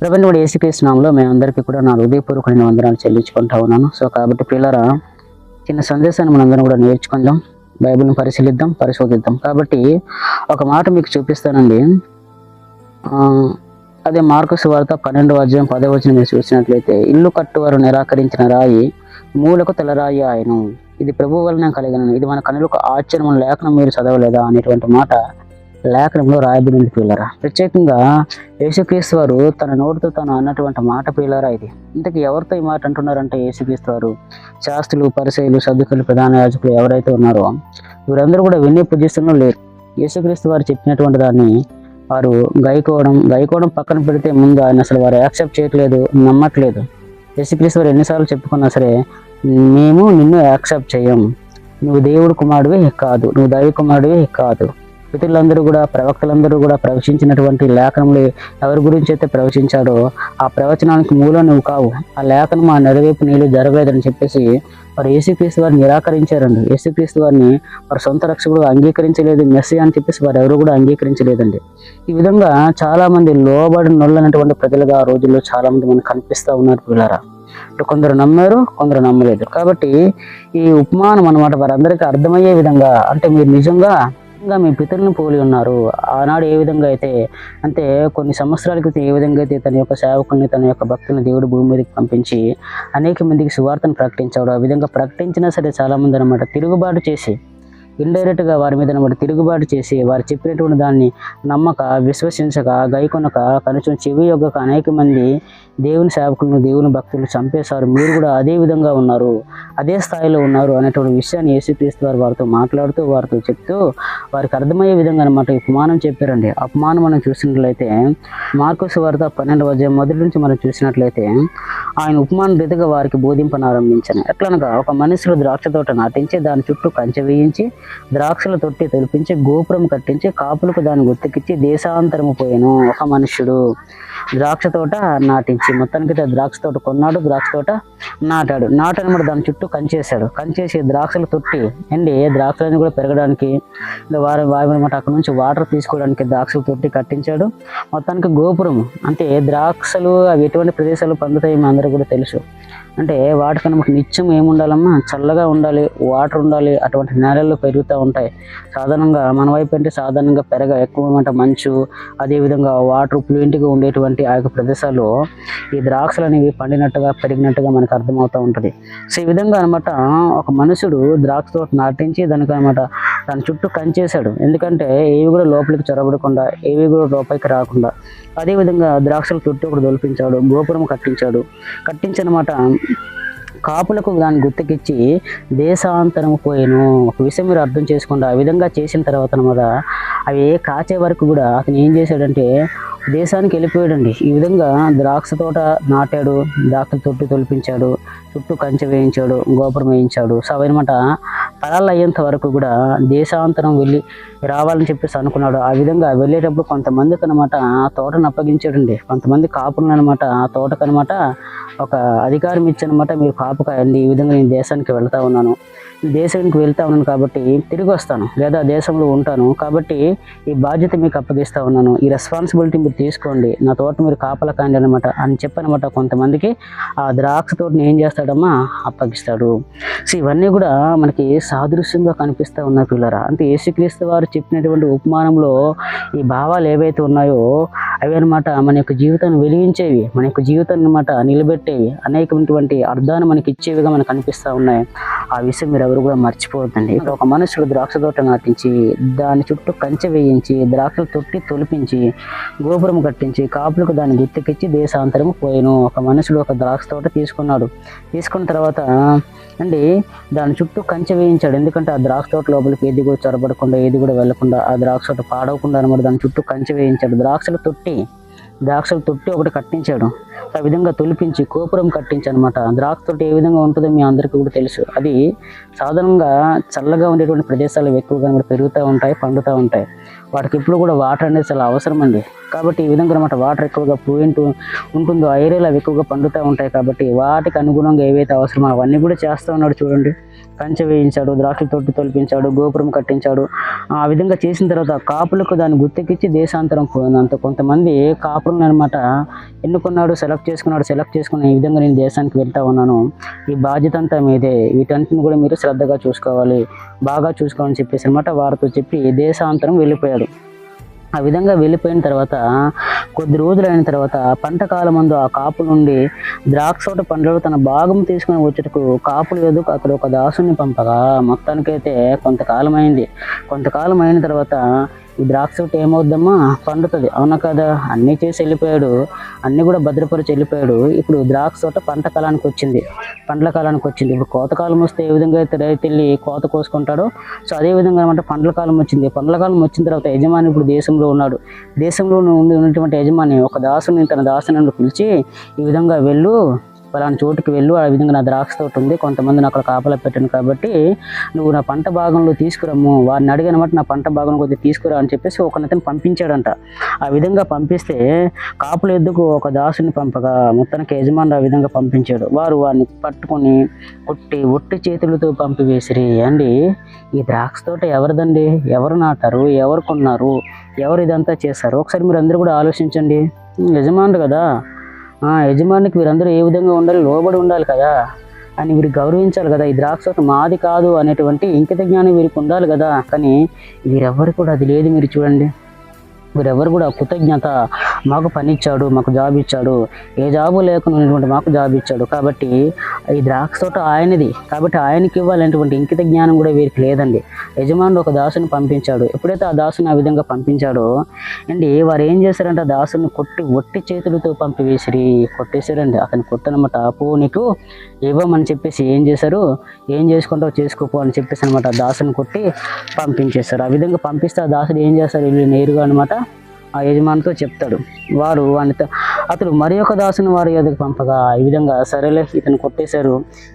ప్రపంచం మేము మేమందరికీ కూడా నా హృదయపూర్వకమైన వందనాలు చెల్లించుకుంటా ఉన్నాను. సో కాబట్టి పిల్లరా చిన్న సందేశాన్ని మనందరం కూడా నేర్చుకుందాం బైబిల్ని పరిశీలిద్దాం పరిశోధిద్దాం. కాబట్టి ఒక మాట మీకు చూపిస్తానండి. అదే మార్కు వార్త పన్నెండు అధ్యాయం పదవ వచ్చిన మీరు చూసినట్లయితే ఇల్లు కట్టువారు నిరాకరించిన రాయి మూలకు తెలరాయి ఆయను. ఇది ప్రభు వలన కలిగిన ఇది మన కనులకు ఆశ్చర్యం లేఖనం మీరు చదవలేదా? అనేటువంటి మాట లేఖనంలో రాయబడింది పిల్లరా ప్రత్యేకంగా యేసుక్రీస్తు వారు తన నోటితో తను అన్నటువంటి మాట పిల్లరా ఇది. ఇంతకీ ఎవరితో ఈ మాట అంటున్నారంటే యేసుక్రీస్తు వారు శాస్త్రులు పరిశైలు సభ్యులు ప్రధాన యాజకులు ఎవరైతే ఉన్నారో వీరందరూ కూడా విని పూజిస్తున్న లేరు. యేసుక్రీస్తు వారు చెప్పినటువంటి దాన్ని వారు గైకోవడం గైకోవడం పక్కన పెడితే ముందు ఆయన అసలు వారు యాక్సెప్ట్ చేయట్లేదు నమ్మట్లేదు. యేసుక్రీస్తు వారు ఎన్నిసార్లు చెప్పుకున్నా సరే మేము నిన్ను యాక్సెప్ట్ చేయం. నువ్వు దేవుడు కుమారుడివి కాదు నువ్వు దైవ కుమారుడివి కాదు. పితరులందరూ కూడా ప్రవక్తలందరూ కూడా ప్రవచించినటువంటి లేఖనములు ఎవరి గురించి అయితే ప్రవచించాడో ఆ ప్రవచనానికి మూలం నువ్వు కావు. ఆ లేఖనం ఆ నెరవేర్పు నీళ్ళు జరగలేదని చెప్పేసి వారు యేసుక్రీస్తు వారిని నిరాకరించారండి. యేసుక్రీస్తు వారిని వారి సొంత రక్షకుడు అంగీకరించలేదు మెస్సి అని చెప్పేసి వారు ఎవరు కూడా అంగీకరించలేదండి. ఈ విధంగా చాలామంది లోబడి నొల్లనటువంటి ప్రజలుగా ఆ రోజుల్లో చాలామంది మనకు కనిపిస్తూ ఉన్నారు పిల్లరా. కొందరు నమ్మారు కొందరు నమ్మలేదు. కాబట్టి ఈ ఉపమానం అన్నమాట వారందరికీ అర్థమయ్యే విధంగా అంటే మీరు నిజంగా ఇంకా మీ పితరులను పోలి ఉన్నారు. ఆనాడు ఏ విధంగా అయితే అంటే కొన్ని సంవత్సరాల క్రితం ఏ విధంగా అయితే తన యొక్క సేవకుల్ని తన యొక్క భక్తుల్ని దేవుడు భూమి మీదకి పంపించి అనేక మందికి సువార్తను ప్రకటించాడు. ఆ విధంగా ప్రకటించినా సరే చాలా మంది అనమాట తిరుగుబాటు చేసి ఇండైరెక్ట్గా వారి మీద అనమాట తిరుగుబాటు చేసి వారు చెప్పినటువంటి దాన్ని నమ్మక విశ్వసించక గైకొనక కనీసం చెవి యొక్క అనేక మంది దేవుని సేవకులను దేవుని భక్తులను చంపేశారు. మీరు కూడా అదే విధంగా ఉన్నారు. అదే స్థాయిలో ఉన్నారు అనేటువంటి విషయాన్ని యేసుక్రీస్తు వారు వారితో మాట్లాడుతూ వారితో చెప్తూ వారికి అర్థమయ్యే విధంగా అనమాట ఈ ఉపమానం చెప్పారండి. అపమానం మనం చూసినట్లయితే మార్కోస్ వార్త పన్నెండు అధ్యాయం మొదటి నుంచి మనం చూసినట్లయితే ఆయన ఉపమాన రీతిగా వారికి బోధింపనారంభించను. ఎట్లనగా ఒక మనుషులు ద్రాక్ష తోట నాటించి దాని చుట్టూ కంచె వేయించి ద్రాక్షల తొట్టి తొలిపించి గోపురం కట్టించి కాపులకు దాన్ని గుర్తుకిచ్చి దేశాంతరము పోయాను. ఒక మనుష్యుడు ద్రాక్ష తోట నాటించి మొత్తానికి అయితే ద్రాక్ష తోట కొన్నాడు ద్రాక్ష తోట నాటాడు. నాటనమాట దాని చుట్టూ కంచేసాడు కంచేసి ద్రాక్షల తొట్టి అండి ద్రాక్షలను కూడా పెరగడానికి ఇంకా వారి వారి అనమాట అక్కడ నుంచి వాటర్ తీసుకోవడానికి ద్రాక్షల తొట్టి కట్టించాడు. మొత్తానికి గోపురం అంటే ద్రాక్షలు అవి ఎటువంటి ప్రదేశాలు పొందుతాయి మన అందరూ కూడా తెలుసు. అంటే వాటికన్నా మనకు నిత్యం ఏముండాలమ్మా? చల్లగా ఉండాలి వాటర్ ఉండాలి అటువంటి నేలల్లో పెరుగుతూ ఉంటాయి. సాధారణంగా మన వైపు అంటే సాధారణంగా పెరగ ఎక్కువ అంటే మంచు అదేవిధంగా వాటర్ ఫ్లూయెంట్గా ఉండేటువంటి ఆ యొక్క ప్రదేశాల్లో ఈ ద్రాక్షలు అనేవి పండినట్టుగా పెరిగినట్టుగా మనకు అర్థమవుతూ ఉంటుంది. సో ఈ విధంగా అనమాట ఒక మనుషుడు ద్రాక్ష తోట నాటించి దానికి అనమాట దాని చుట్టూ కంచేశాడు. ఎందుకంటే ఏవి కూడా లోపలికి చొరబడకుండా ఏవి కూడా లోపలికి రాకుండా. అదేవిధంగా ద్రాక్షల చుట్టూ ఒకటి దొలిపించాడు గోపురం కట్టించాడు. కట్టించనమాట కాపులకు దాన్ని గుర్తుకిచ్చి దేశాంతరం పోయాను ఒక విషయం మీరు అర్థం చేసుకోండి. ఆ విధంగా చేసిన తర్వాత అనమాట అవి కాచే వరకు కూడా అతను ఏం చేశాడంటే దేశానికి వెళ్ళిపోయాడండి. ఈ విధంగా ద్రాక్ష తోట నాటాడు ద్రాక్ష తొట్టి తొలిపించాడు చుట్టూ కంచె వేయించాడు గోపురం వేయించాడు. సో అవన్నమాట తరాలు అయ్యేంత వరకు కూడా దేశాంతరం వెళ్ళి రావాలని చెప్పేసి అనుకున్నాడు. ఆ విధంగా వెళ్ళేటప్పుడు కొంతమందికి అనమాట ఆ తోటను అప్పగించాడండి. కొంతమంది కాపులను అనమాట ఆ తోటకనమాట ఒక అధికారం ఇచ్చనమాట మీరు కాపు కాయండి ఈ విధంగా నేను దేశానికి వెళ్తా ఉన్నాను. దేశానికి వెళ్తా ఉన్నాను కాబట్టి తిరిగి వస్తాను లేదా దేశంలో ఉంటాను కాబట్టి ఈ బాధ్యత మీకు అప్పగిస్తా ఉన్నాను. ఈ రెస్పాన్సిబిలిటీ మీరు తీసుకోండి. నా తోట మీరు కాపలా కాండి అనమాట అని చెప్పనమాట కొంతమందికి. ఆ ద్రాక్ష తోటని ఏం చేస్తాడమ్మా? అప్పగిస్తాడు. సో ఇవన్నీ కూడా మనకి సాదృశ్యంగా కనిపిస్తూ ఉన్నాయి పిల్లరా. అంటే యేసుక్రీస్తు వారు చెప్పినటువంటి ఉపమానంలో ఈ భావాలు ఏవైతే ఉన్నాయో అవి అనమాట మన యొక్క జీవితాన్ని వెలిగించేవి మన యొక్క జీవితాన్ని అనమాట నిలబెట్టేవి అనేకమైనటువంటి అర్థాన్ని మనకి ఇచ్చేవిగా మనకు కనిపిస్తూ ఉన్నాయి. ఆ విషయం మీరు ఎవరు కూడా మర్చిపోవద్దండి. ఒక మనుషుడు ద్రాక్ష తోట నాటించి దాని చుట్టూ కంచె వేయించి ద్రాక్షల తొట్టి తొలిపించి గోపురం కట్టించి కాపులకు దాన్ని గుర్తుకిచ్చి దేశాంతరం పోయాను. ఒక మనుషుడు ఒక ద్రాక్ష తోట తీసుకున్నాడు. తీసుకున్న తర్వాత అండి దాని చుట్టూ కంచె వేయించాడు. ఎందుకంటే ఆ ద్రాక్ష తోట లోపలికి ఏది కూడా చొరబడకుండా ఏది కూడా వెళ్ళకుండా ఆ ద్రాక్ష తోట పాడవకుండా అనమాట దాని చుట్టూ కంచె వేయించాడు. ద్రాక్షల తొట్టి ద్రాక్షల తొట్టి ఒకటి కట్టించాడు. ఆ విధంగా తొలిపించి గోపురం కట్టించనమాట. అనమాట ద్రాక్ష తోటి ఏ విధంగా ఉంటుందో మీ అందరికీ కూడా తెలుసు. అది సాధారణంగా చల్లగా ఉండేటువంటి ప్రదేశాలు ఎక్కువగా పెరుగుతూ ఉంటాయి పండుతూ ఉంటాయి. వాటికి ఎప్పుడు కూడా వాటర్ అనేది చాలా అవసరం అండి కాబట్టి ఈ విధంగా అనమాట వాటర్ ఎక్కువగా పోయింటూ ఉంటుందో ఆ ఏరియాలో అవి ఎక్కువగా పండుతూ ఉంటాయి కాబట్టి వాటికి అనుగుణంగా ఏవైతే అవసరమో అవన్నీ కూడా చేస్తూ ఉన్నాడు చూడండి. కంచె వేయించాడు ద్రాక్ష తొట్టి తొలిపించాడు గోపురం కట్టించాడు. ఆ విధంగా చేసిన తర్వాత కాపులకు దాన్ని గుర్తెక్కించి దేశాంతరం పోయినంత కొంతమంది కాపులను అనమాట ఎన్నుకున్నాడు సెలెక్ట్ చేసుకున్నాడు సెలెక్ట్ చేసుకుని ఈ విధంగా నేను దేశానికి వెళ్తా ఉన్నాను. ఈ బాధ్యత అంతా మీదే. వీటన్నిటిని కూడా మీరు శ్రద్ధగా చూసుకోవాలి బాగా చూసుకోవాలని చెప్పేసి అనమాట వారితో చెప్పి దేశాంతరం వెళ్ళిపోయాడు. ఆ విధంగా వెళ్ళిపోయిన తర్వాత కొద్ది రోజులు అయిన తర్వాత పంట కాలం ఆ కాపు నుండి ద్రాక్ష తోట పండ్లలో తన భాగం తీసుకుని వచ్చేటకు కాపులు ఎదుకు అక్కడ ఒక దాసుని పంపగా. మొత్తానికైతే కొంతకాలం అయింది కొంతకాలం అయిన తర్వాత ఈ ద్రాక్ష ఒకటి ఏమవుద్దమ్మా? పండుతుంది. అవునా కదా? అన్నీ చేసి వెళ్ళిపోయాడు. అన్నీ కూడా భద్రపరిచి వెళ్ళిపోయాడు. ఇప్పుడు ద్రాక్ష తోట పంట కాలానికి వచ్చింది. పండ్ల కాలానికి వచ్చింది. ఇప్పుడు కోత కాలం వస్తే ఏ విధంగా అయితే రైతు వెళ్ళి కోత కోసుకుంటాడో సో అదే విధంగా అనమాట పండ్ల కాలం వచ్చింది. పండ్ల కాలం వచ్చిన తర్వాత యజమాని ఇప్పుడు దేశంలో ఉన్నాడు. దేశంలో ఉండి ఉన్నటువంటి యజమాని ఒక దాసుని తన దాసుని పిలిచి ఈ విధంగా వెళ్ళు పలానా చోటుకి వెళ్ళు ఆ విధంగా నా ద్రాక్ష తోట ఉంది కొంతమందిని అక్కడ కాపలా పెట్టాను కాబట్టి నువ్వు నా పంట భాగంలో తీసుకురమ్ము వారిని అడిగినమాట నా పంట భాగంలో కొద్దిగా తీసుకురా అని చెప్పేసి ఒకనతను పంపించాడంట. ఆ విధంగా పంపిస్తే కాపుల ఎద్దుకు ఒక దాసుని పంపగా మొత్తానికి యజమానుడు ఆ విధంగా పంపించాడు. వారు వారిని పట్టుకొని కొట్టి ఒట్టి చేతులతో పంపివేసిరి అండి. ఈ ద్రాక్ష తోట ఎవరిదండి? ఎవరు నాటారు? ఎవరు కొన్నారు? ఎవరు ఇదంతా చేశారు? ఒకసారి మీరు అందరూ కూడా ఆలోచించండి. యజమానుడు కదా. యజమానికి వీరందరూ ఏ విధంగా ఉండాలి లోబడి ఉండాలి కదా? అని వీరు గౌరవించాలి కదా ఈ ద్రాక్ష మాది కాదు అనేటువంటి ఇంకిత జ్ఞానం వీరికి ఉండాలి కదా? కానీ వీరెవ్వరు కూడా అది లేదు మీరు చూడండి. వీరెవరు కూడా కృతజ్ఞత మాకు పని ఇచ్చాడు మాకు జాబ్ ఇచ్చాడు ఏ జాబు లేకుండా మాకు జాబ్ ఇచ్చాడు కాబట్టి ఈ ద్రాక్ష తోట ఆయనది. కాబట్టి ఆయనకి ఇవ్వాలనేటువంటి ఇంకిత జ్ఞానం కూడా వీరికి లేదండి. యజమానుడు ఒక దాసుని పంపించాడు. ఎప్పుడైతే ఆ దాసుని ఆ విధంగా పంపించాడో అండి వారు ఏం చేశారంటే ఆ దాసుని కొట్టి ఒట్టి చేతులతో పంపివేసిరి కొట్టేశారండి. అతను కొట్టనమాట పో నీకు ఇవ్వమని చెప్పేసి ఏం చేశారు? ఏం చేసుకుంటావు చేసుకోపో అని చెప్పేసి అనమాట ఆ దాసుని కొట్టి పంపించేశారు. ఆ విధంగా పంపిస్తే ఆ దాసుడు ఏం చేస్తారు వీళ్ళు నేరుగా అనమాట ఆ యజమానితో చెప్తాడు. వారు వానితో అతడు మరి ఒక దాసుని వారి ఎదుగు పంపగా ఈ విధంగా సరేలే ఇతను కొట్టేశారు.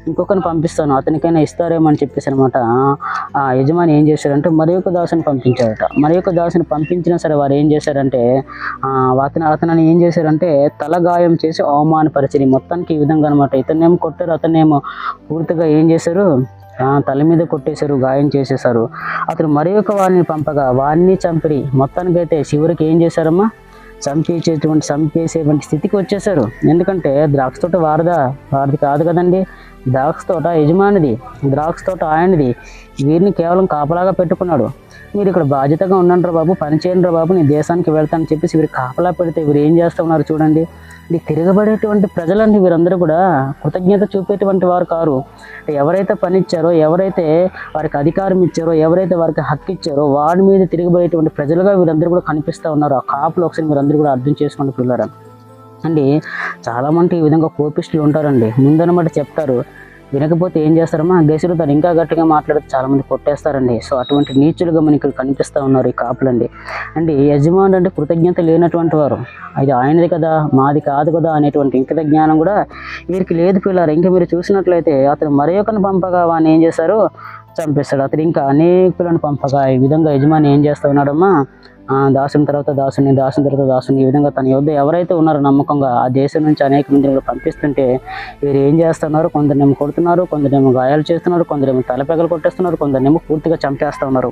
ఇంకొకరిని పంపిస్తాను. అతనికైనా ఇస్తారేమో అని చెప్పేసి అనమాట ఆ యజమాని ఏం చేశారంటే మరి ఒక దాసుని పంపించారట మరి ఒక దాసుని పంపించినా సరే వారు ఏం చేశారంటే అతను అతనని ఏం చేశారంటే తల గాయం చేసి అవమానపరిచింది. మొత్తానికి ఈ విధంగా అనమాట ఇతనేమో కొట్టారు అతనేమో పూర్తిగా ఏం చేశారు? తల మీద కొట్టేశారు గాయం చేసేశారు. అతను మరి ఒక వారిని పంపగా వారిని చంపిడి మొత్తానికైతే చివరికి ఏం చేశారమ్మా? చంపేసేటువంటి చంపేసేటువంటి స్థితికి వచ్చేసారు ఎందుకంటే ద్రాక్ష తోట వారదా వారిది కాదు కదండి. ద్రాక్ష తోట యజమానిది ద్రాక్ష తోట ఆయనది. వీరిని కేవలం కాపలాగా పెట్టుకున్నాడు. మీరు ఇక్కడ బాధ్యతగా ఉండండి బాబు పని చేయండి బాబు నేను దేశానికి వెళ్తానని చెప్పేసి వీరు కాపలా పెడితే వీరు ఏం చేస్తూ ఉన్నారు చూడండి. ఇది తిరగబడేటువంటి ప్రజలండి వీరందరూ కూడా. కృతజ్ఞత చూపేటువంటి వారు కారు. ఎవరైతే పని ఇచ్చారో ఎవరైతే వారికి అధికారం ఇచ్చారో ఎవరైతే వారికి హక్కు ఇచ్చారో వారి మీద తిరగబడేటువంటి ప్రజలుగా వీరందరూ కూడా కనిపిస్తూ ఉన్నారు. ఆ కాపులు ఒకసారి మీరందరూ కూడా అర్థం చేసుకోండి పిల్లరా. అండి చాలామంది ఈ విధంగా కోపిస్టులు ఉంటారండి. ముందనమాట చెప్తారు వినకపోతే ఏం చేస్తారమ్మా? గెసురుతారు ఇంకా గట్టిగా మాట్లాడితే చాలామంది కొట్టేస్తారండి. సో అటువంటి నీచులుగా మనకి ఇక్కడ కనిపిస్తూ ఉన్నారు ఈ కాపులండి. అండి యజమానుడు అంటే కృతజ్ఞత లేనటువంటి వారు. అది ఆయనది కదా మాది కాదు కదా అనేటువంటి ఇంకిత జ్ఞానం కూడా వీరికి లేదు పిల్లలు ఇంకా మీరు చూసినట్లయితే అతను మరి ఒకరిని పంపగా వాడిని ఏం చేశారు? చంపేస్తాడు. అతను ఇంకా అనేకులను పంపగా. ఈ విధంగా యజమాని ఏం చేస్తూ ఉన్నాడమ్మా? దాసుని తర్వాత దాసుని దాసుని తర్వాత దాసుని ఈ విధంగా తన యుద్ధ ఎవరైతే ఉన్నారో నమ్మకంగా ఆ దేశం నుంచి అనేక మందిని పంపిస్తుంటే వీరు ఏం చేస్తున్నారు? కొందరినేమో కొడుతున్నారు కొందరేమో గాయాలు చేస్తున్నారు కొందరేమో తలపెగలు కొట్టేస్తున్నారు కొందరినేమో పూర్తిగా చంపేస్తూ ఉన్నారు.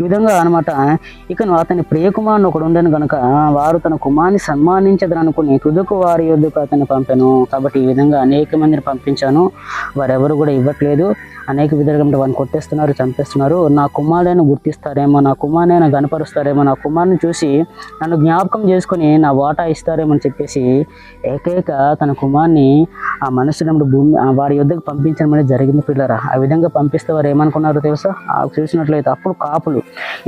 ఈ విధంగా అనమాట ఇకను అతని ప్రియకుమారుని ఒకడు ఉండను గనుక వారు తన కుమార్ని సన్మానించదని అనుకుని తుదుకు వారి యొద్దకు అతన్ని పంపాను. కాబట్టి ఈ విధంగా అనేక మందిని పంపించాను. వారెవరు కూడా ఇవ్వట్లేదు. అనేక విధాలుగా వారిని కొట్టేస్తున్నారు చంపేస్తున్నారు. నా కుమారుడైన గుర్తిస్తారేమో నా కుమారుడైనా గనపరుస్తారేమో నా కుమారుని చూసి నన్ను జ్ఞాపకం చేసుకొని నా వాటా ఇస్తారేమో అని చెప్పేసి ఏకైక తన కుమార్ని ఆ మనుషులందు భూమి వారి యుద్ధకు పంపించడం అనేది జరిగింది పిల్లరా. ఆ విధంగా పంపిస్తే వారు ఏమనుకున్నారు తెలుసా? ఆ చూసినట్లయితే అప్పుడు కాపులు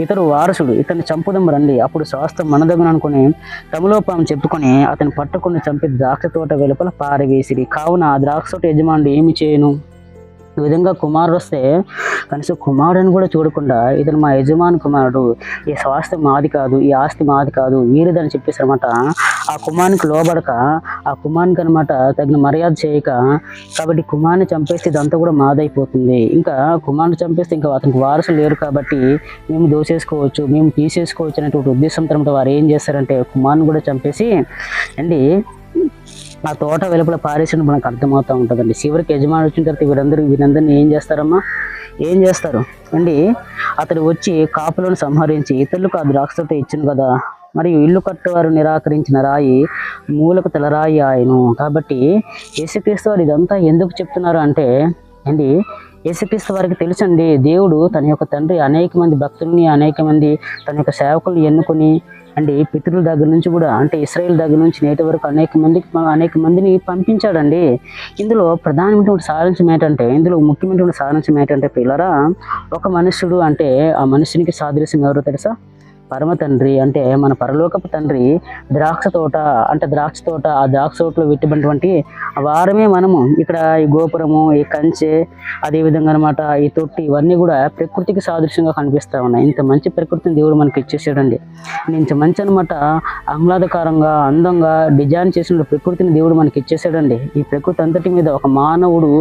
ఇతరు వారసుడు ఇతన్ని చంపుదాం రండి అప్పుడు స్వాస్థ్యం మనదగును అనుకుని తమలో చెప్పుకొని అతను పట్టుకుని చంపి ద్రాక్ష తోట వెలుపల పారవేసిరి. కావున ఆ ద్రాక్ష తోట యజమానుడు ఏమి చేయను? ఈ విధంగా కుమారుడు వస్తే కనీసం కుమారుడిని కూడా చూడకుండా ఇతను మా యజమాని కుమారుడు ఈ స్వాస్థ్యం మాది కాదు ఈ ఆస్తి మాది కాదు వీరిదని చెప్పేసి అనమాట ఆ కుమారునికి లోబడక ఆ కుమారునికి అనమాట తగిన మర్యాద చేయక కాబట్టి కుమారుని చంపేస్తే ఇదంతా కూడా మాదైపోతుంది. ఇంకా కుమారుని చంపేస్తే ఇంకా అతనికి వారసులు లేరు కాబట్టి మేము దోసేసుకోవచ్చు మేము తీసేసుకోవచ్చు అనేటువంటి ఉద్దేశంతో వారు ఏం చేస్తారంటే కుమారుని కూడా చంపేసి అండి ఆ తోట వెలుపల పారేసిన మనకు అర్థమవుతూ ఉంటుందండి. చివరికి యజమాని వచ్చిన తర్వాత వీరందరూ వీరందరినీ ఏం చేస్తారమ్మా? ఏం చేస్తారు? అండి అతడు వచ్చి కాపులను సంహరించి ఇతరులకు ఆ ద్రాక్షతో ఇచ్చింది కదా. మరియు ఇల్లు కట్టువారు నిరాకరించిన రాయి మూలకు తలరాయి ఆయను. కాబట్టి యేసుక్రీస్తు వారు ఇదంతా ఎందుకు చెప్తున్నారు అంటే అండి యేసుక్రీస్తు వారికి తెలుసండి దేవుడు తన యొక్క తండ్రి అనేక మంది భక్తుల్ని అనేక మంది తన యొక్క సేవకుల్ని ఎన్నుకొని అంటే పితృల దగ్గర నుంచి కూడా అంటే ఇస్రాయేల్ దగ్గర నుంచి నేటి వరకు అనేక మందికి అనేక మందిని పంపించాడండి. ఇందులో ప్రధానమైనటువంటి సారాంశం ఏంటంటే ఇందులో ముఖ్యమైనటువంటి సారాంశం ఏంటంటే పిల్లరా ఒక మనుష్యుడు అంటే ఆ మనుషునికి సాదృశ్యం ఎవరో తెలుసా? పరమ తండ్రి అంటే మన పరలోకపు తండ్రి ద్రాక్ష తోట అంటే ద్రాక్ష తోట ఆ ద్రాక్ష తోటలో పెట్టినటువంటి వారమే మనము. ఇక్కడ ఈ గోపురము ఈ కంచె అదేవిధంగా అనమాట ఈ తొట్టి ఇవన్నీ కూడా ప్రకృతికి సాదృశ్యంగా కనిపిస్తూ ఉన్నాయి. ఇంత మంచి ప్రకృతిని దేవుడు మనకి ఇచ్చేసాడండి. ఇంత మంచి అనమాట ఆహ్లాదకరంగా అందంగా డిజైన్ చేసిన ప్రకృతిని దేవుడు మనకి ఇచ్చేసాడండి. ఈ ప్రకృతి అంతటి మీద ఒక మానవుడు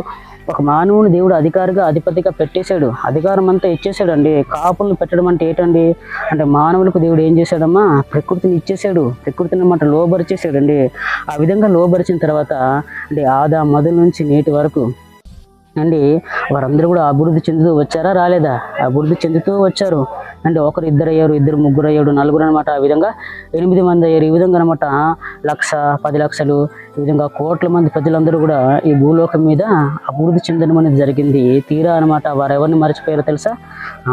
ఒక మానవుని దేవుడు అధికారిగా అధిపతిగా పెట్టేశాడు. అధికారం అంతా ఇచ్చేసాడండి కాపులను పెట్టడం అంటే ఏంటండి? అంటే మానవులకు దేవుడు ఏం చేశాడమ్మా? ప్రకృతిని ఇచ్చేసాడు ప్రకృతిని అన్నమాట లోబరిచేసాడండి ఆ విధంగా లోబరిచిన తర్వాత అంటే ఆదా మొదలు నుంచి నేటి వరకు అండి వారందరూ కూడా అభివృద్ధి చెందుతూ వచ్చారా రాలేదా? అభివృద్ధి చెందుతూ వచ్చారు. అంటే ఒకరు ఇద్దరు అయ్యారు ఇద్దరు ముగ్గురు అయ్యాడు నలుగురు అనమాట ఆ విధంగా ఎనిమిది మంది అయ్యారు. ఈ విధంగా అనమాట లక్ష పది లక్షలు ఈ విధంగా కోట్ల మంది ప్రజలందరూ కూడా ఈ భూలోకం మీద అభివృద్ధి చెందడం అనేది జరిగింది. తీరా అనమాట వారు ఎవరిని మర్చిపోయారో తెలుసా?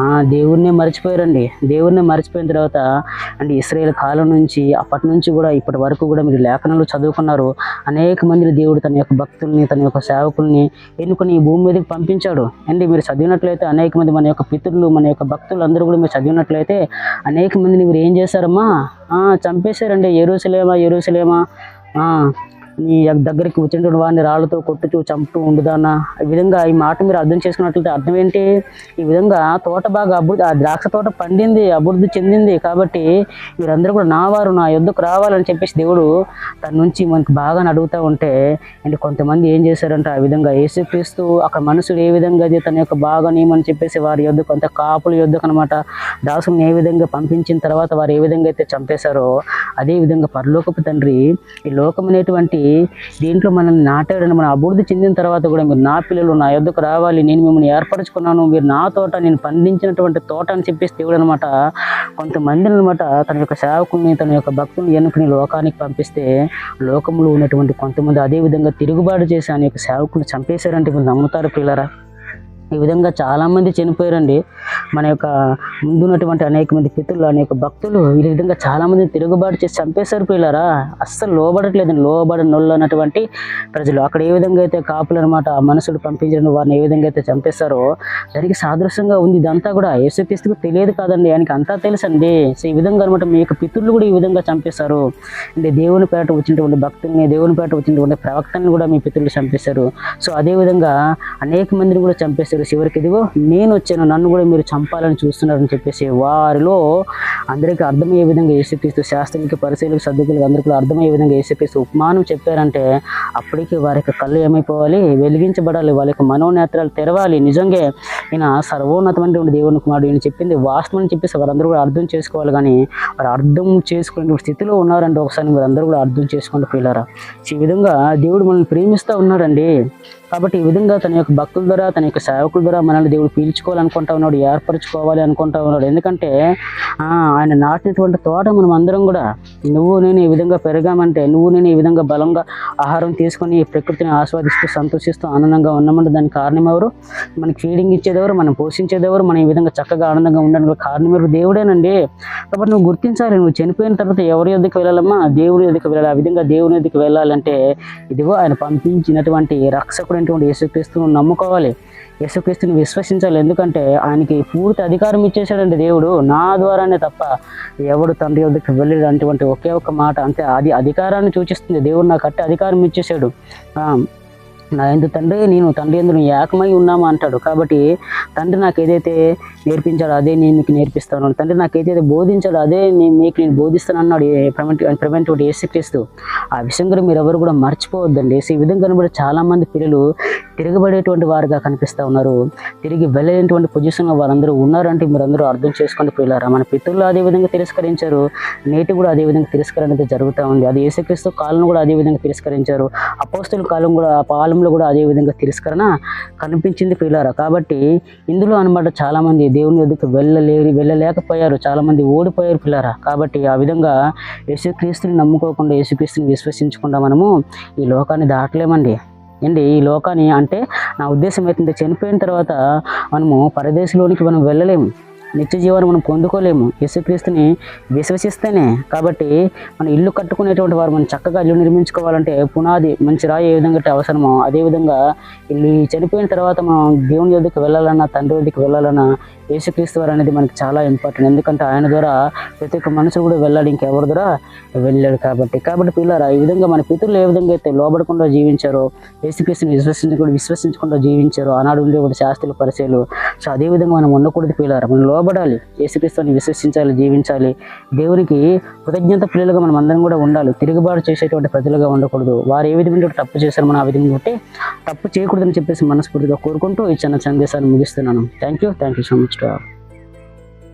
ఆ దేవుణ్ణే మర్చిపోయారండి. దేవుణ్ణి మర్చిపోయిన తర్వాత అంటే ఇస్రాయేల్ కాలం నుంచి అప్పటి నుంచి కూడా ఇప్పటి వరకు కూడా మీరు లేఖనాలు చదువుకున్నారు. అనేక మందిని దేవుడు తన యొక్క భక్తుల్ని తన యొక్క సేవకుల్ని ఎన్నుకొని ఈ భూమి మీదకి పంపించాడు. అండి మీరు చదివినట్లయితే అనేక మంది మన యొక్క పితరులు మన యొక్క భక్తులు అందరూ కూడా మీరు చదివినట్లయితే అనేక మందిని మీరు ఏం చేశారమ్మా? చంపేశారండి. ఎరుసలేమా ఎరుసలేమా నీ దగ్గరికి వచ్చినటువంటి వాడిని రాళ్ళతో కొట్టుచూ చంపుతూ ఉండుదానా? ఈ విధంగా ఈ మాట మీరు అర్థం చేసుకున్నట్లయితే అర్థం ఏంటి? ఈ విధంగా తోట బాగా అభివృద్ధి ఆ ద్రాక్ష తోట పండింది అభివృద్ధి చెందింది కాబట్టి మీరందరూ కూడా నా వారు నా యుద్ధకు రావాలని చెప్పేసి దేవుడు తన నుంచి మనకు బాగా అడుగుతూ ఉంటే అండ్ కొంతమంది ఏం చేశారంటే ఆ విధంగా ఏసుక్రీస్తు అక్కడ మనుషులు ఏ విధంగా అయితే తన యొక్క బాగా నియమని చెప్పేసి వారి యుద్ధకు అంత కాపుల యొద్దకు అనమాట దాసుని ఏ విధంగా పంపించిన తర్వాత వారు ఏ విధంగా అయితే చంపేశారో అదే విధంగా పరలోకపు తండ్రి ఈ లోకం అనేటువంటి దీంట్లో మనల్ని నాటాడని మన అభివృద్ధి చెందిన తర్వాత కూడా మీరు నా పిల్లలు నా యొద్దకు రావాలి నేను మిమ్మల్ని ఏర్పరచుకున్నాను మీరు నా తోట నేను పండించినటువంటి తోట అని చెప్పేసి దేవుడు అనమాట కొంతమందిని అనమాట తన యొక్క సేవకుని తన యొక్క భక్తుని ఎన్నుకుని లోకానికి పంపిస్తే లోకంలో ఉన్నటువంటి కొంతమంది అదే విధంగా తిరుగుబాటు చేసి ఆయన యొక్క సేవకుని చంపేశారంటే మీరు నమ్ముతారు పిల్లరా ఈ విధంగా చాలా మంది చనిపోయారండి. మన యొక్క ముందున్నటువంటి అనేక మంది పితృలు అనేక భక్తులు ఈ విధంగా చాలా మంది తిరుగుబాటు చేసి చంపేశారు పిల్లరా అస్సలు లోబడట్లేదండి. లోబడి నొల్లు అన్నటువంటి ప్రజలు. అక్కడ ఏ విధంగా అయితే కాపులు అనమాట మనసులు మనుషులు పంపించిన వారిని ఏ విధంగా అయితే చంపేశారో దానికి సాదృశ్యంగా ఉంది. ఇదంతా కూడా యేసుక్రీస్తుకు తెలియదు కాదండి. ఆయనకి అంతా తెలుసండి. సో ఈ విధంగా అనమాట మీ యొక్క పితృలు కూడా ఈ విధంగా చంపేశారు. అంటే దేవుని పేట వచ్చినటువంటి భక్తుల్ని దేవుని పేట వచ్చినటువంటి ప్రవక్తని కూడా మీ పితృలు చంపేశారు. సో అదే విధంగా అనేక మందిని కూడా చంపేశారు. చివరికి ఇదిగో నేను వచ్చాను నన్ను కూడా మీరు చంపాలని చూస్తున్నారని చెప్పేసి వారిలో అందరికీ అర్థమయ్యే విధంగా యేసుక్రీస్తు శాస్త్రానికి పరిశీలకు సర్దుకులకు అందరికీ అర్థమయ్యే విధంగా యేసుక్రీస్తు ఉపమానం చెప్పారంటే అప్పటికి వారి యొక్క కళ్ళు ఏమైపోవాలి వెలిగించబడాలి వాళ్ళ యొక్క మనోనేత్రాలు తెరవాలి. నిజంగా ఈయన సర్వోన్నతమైనటువంటి దేవుని కుమారుడు ఈయన చెప్పింది వాస్తవం చెప్పేసి వారందరూ కూడా అర్థం చేసుకోవాలి. కానీ వారు అర్థం చేసుకునే స్థితిలో ఉన్నారంటే ఒకసారి మీరు అందరూ కూడా అర్థం చేసుకోండి పిల్లరా ఈ విధంగా దేవుడు మనల్ని ప్రేమిస్తూ ఉన్నాడండి కాబట్టి ఈ విధంగా తన యొక్క భక్తుల ద్వారా తన యొక్క సేవకుల ద్వారా మనల్ని దేవుడు పీల్చుకోవాలనుకుంటా ఉన్నాడు ఏర్పరచుకోవాలి అనుకుంటా ఉన్నాడు. ఎందుకంటే ఆ, ఆయన నాటినటువంటి తోట మనం అందరం కూడా నువ్వు నేను ఈ విధంగా పెరగామంటే నువ్వు నేను ఈ విధంగా బలంగా ఆహారం తీసుకొని ప్రకృతిని ఆస్వాదిస్తూ సంతోషిస్తూ ఆనందంగా ఉన్నామంటే దానికి కారణం ఎవరు? మనకి ఫీడింగ్ ఇచ్చేదెవరు? మనం పోషించేదెవరు? మనం ఈ విధంగా చక్కగా ఆనందంగా ఉండడానికి కారణం ఎవరు? దేవుడేనండి. కాబట్టి నువ్వు గుర్తించాలి. నువ్వు చనిపోయిన తర్వాత ఎవరి యొద్దకు వెళ్ళాలమ్మా? దేవుని యొద్దకు వెళ్ళాలి. ఆ విధంగా దేవుని ఎదుకు వెళ్ళాలంటే ఇదిగో ఆయన పంపించినటువంటి రక్షకుడైనటువంటి యేసుక్రీస్తును నమ్ముకోవాలి. యేసుక్రీస్తుని విశ్వసించాలి. ఎందుకంటే ఆయనకి పూర్తి అధికారం ఇచ్చేసాడండి దేవుడు. నా ద్వారానే తప్ప ఎవడు తండ్రి వద్దకు వెళ్ళాడు అటువంటి ఒకే ఒక మాట. అంతే అది అధికారాన్ని సూచిస్తుంది. దేవుడు నాకు అట్టే అధికారం ఇచ్చేసాడు నా ఎందు తండ్రి నేను తండ్రి ఎందు నువ్వు ఏకమై ఉన్నామా అంటాడు. కాబట్టి తండ్రి నాకు ఏదైతే నేర్పించాడో అదే నేను మీకు నేర్పిస్తాను. తండ్రి నాకు ఏదైతే బోధించాడో అదే నేను మీకు నేను బోధిస్తాను అన్నాడు ప్రవెంట్ ప్రవెంట్ ఏసుక్రీస్తు ఆ విషయం కూడా మీరు ఎవరు కూడా మర్చిపోవద్దండి. ఈ విధంగా కూడా చాలా మంది పిల్లలు తిరగబడేటువంటి వారుగా కనిపిస్తూ ఉన్నారు. తిరిగి వెళ్ళేటువంటి పొజిషన్లో వారందరూ ఉన్నారంటే మీరు అందరూ అర్థం చేసుకోండి పిల్లరా మన పితృలు అదే విధంగా తిరస్కరించారు. నేటి కూడా అదే విధంగా తిరస్కరణ అయితే జరుగుతూ ఉంది. అది ఏసుక్రీస్తు కాలం కూడా అదే విధంగా తిరస్కరించారు. అపోస్తుల కాలం కూడా ఆ విషయంలో కూడా అదే విధంగా తిరస్కరణ కనిపించింది పిల్లారా. కాబట్టి ఇందులో అనమాట చాలా మంది దేవుని వద్దకు వెళ్ళలేరు వెళ్ళలేకపోయారు చాలామంది ఓడిపోయారు పిల్లారా. కాబట్టి ఆ విధంగా యేసుక్రీస్తుని నమ్ముకోకుండా యేసుక్రీస్తుని విశ్వసించకుండా మనము ఈ లోకాన్ని దాటలేమండి. అండి ఈ లోకాన్ని అంటే నా ఉద్దేశం ఏంటంటే చనిపోయిన తర్వాత మనము పరదేశంలోనికి మనం వెళ్ళలేము. నిత్య జీవాన్ని మనం పొందుకోలేము. యేసుక్రీస్తుని విశ్వసిస్తేనే. కాబట్టి మన ఇల్లు కట్టుకునేటువంటి వారు మనం చక్కగా ఇల్లు నిర్మించుకోవాలంటే పునాది మంచి రాయి ఏ విధంగా అవసరమో అదేవిధంగా ఇల్లు చనిపోయిన తర్వాత మనం దేవుని యొద్దకు వెళ్ళాలన్నా తండ్రి వద్దకు వెళ్ళాలన్నా యేసుక్రీస్తు వారు అనేది మనకి చాలా ఇంపార్టెంట్. ఎందుకంటే ఆయన ద్వారా ప్రతి ఒక్క మనుషులు కూడా వెళ్ళాడు ఇంకెవరి ద్వారా వెళ్ళాడు కాబట్టి. కాబట్టి పిల్లరా ఈ విధంగా మన పితరులు ఏ విధంగా అయితే లోబడకుండా జీవించారో యేసుక్రీస్తుని విశ్వసించకుండా విశ్వసించకుండా జీవించారో ఆనాడు ఉండేవాడు శాస్త్రుల పరిచయలు సో అదే విధంగా మనం ఉండకూడదు పిల్లరా. మనం లోబడాలి. యేసుక్రీస్తుని విశ్వసించాలి జీవించాలి. దేవునికి కృతజ్ఞత పిల్లలుగా మనం అందరం కూడా ఉండాలి. తిరుగుబాటు చేసేటువంటి ప్రజలుగా ఉండకూడదు. వారు ఏ విధంగా తప్పు చేశారు మనం ఆ విధంగా ఉంటే తప్పు చేయకూడదని చెప్పేసి మనస్ఫూర్తిగా కోరుకుంటూ ఈ చిన్న సందేశాన్ని ముగిస్తున్నాను. Thank you thank you so much Yeah.